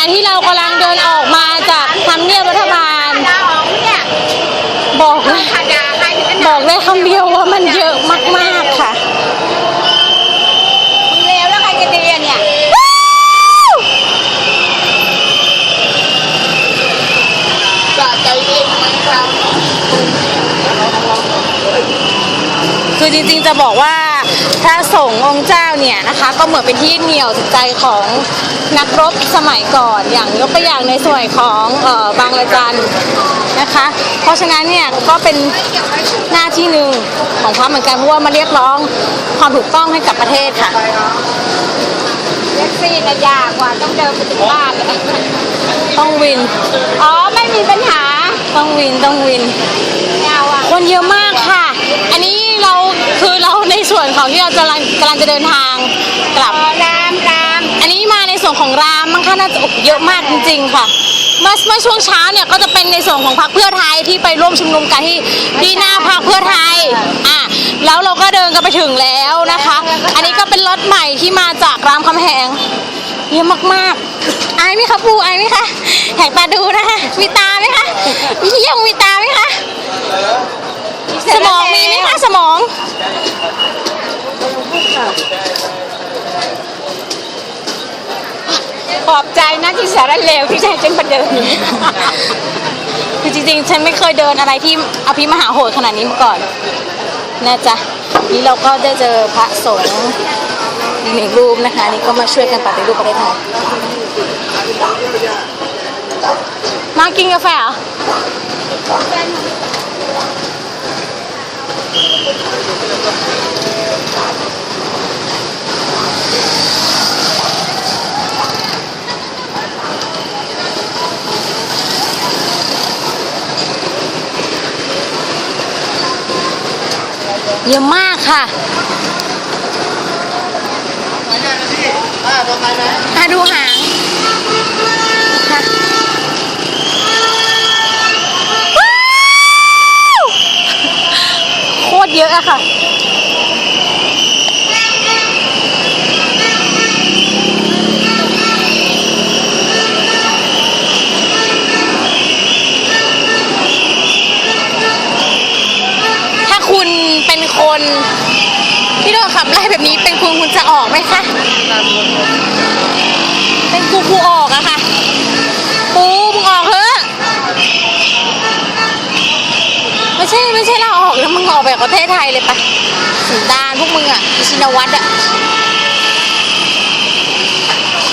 ะที่เรากำลังเดินออกมาจากทำเนียบรัฐบาลลาออกเนี่ยบอกเลยขาดาใครถึงขบนาอดกได้คำเดียวว่ามันเยอะมากๆค่ะมึงเลวแล้วใครจะเรียนเนี่ยคือจริงๆจะบอกว่า พระสงฆ์องค์เจ้าเนี่ยนะคะ ก็เหมือนเป็นที่เหนี่ยวจิตใจของนักรบสมัยก่อน อย่างยกตัวอย่างในส่วนของเอ่อบางระจันนะคะ เพราะฉะนั้นเนี่ยก็เป็นหน้าที่หนึ่งของพระเหมือนกันเพราะว่ามาเรียกร้องความถูกต้องให้กับประเทศค่ะแท็กซี่น่ะยากกว่าต้องเดินไปถึงบ้านเลยต้องวิน อ๋อ ไม่มีปัญหา ต้องวินต้องวินไม่เอาอะ คนเยอะมากค่ะ อันนี้เราคือเราในส่วนของ ที่เรากำลังกำลังจะเดินทางกลับอ๋อรามรามอันนี้มาในส่วนของรามมั้งคะน่าจะโอ้โหเยอะมากจริง ๆ ค่ะ เมื่อเมื่อช่วงเช้าเนี่ยก็จะเป็นในส่วนของพรรคเพื่อไทยที่ไปร่วมชุมนุมกันที่ที่หน้าพรรคเพื่อไทยอะแล้วเราก็เดินกันไปถึงแล้วนะคะ อันนี้ก็เป็นรถใหม่ที่มาจากรามคำแหงเยอะมากๆอายไหมคะปูอายไหมคะแหกตาดูนะคะมีตาไหมคะเยี่ยมมีตาไหมคะ สมองมีไหมคะสมอง ข อบใจนะที่สารเลวที่ใจฉันมาเดินคือจริงๆ ฉันไม่เคยเดินอะไรที่อภิมหาโหดขนาดนี้มาก่อนนะจ๊ะนี่เราก็ได้เจอพระสงฆ์อีกหนึ่งรูปนะคะนี่ก็มาช่วยกันปฏิรูปประเทศไทยมากินกาแฟเหรอ เยอะมากค่ะอะดูหางค่ะว้าวโคตรเยอะอะค่ะ ถ้าคุณเป็ นที่โดนขับไล่แบบนี้เป็นคุณคุณจะออกไหมคะ เป็นกูกูออกอะค่ะ ปูมึงออกเถอะ ไม่ใช่ไม่ใช่เราออกแล้วมึงออกแบบประเทศไทยเลยปะสุดานพวกมึงอะชินวัตรอะ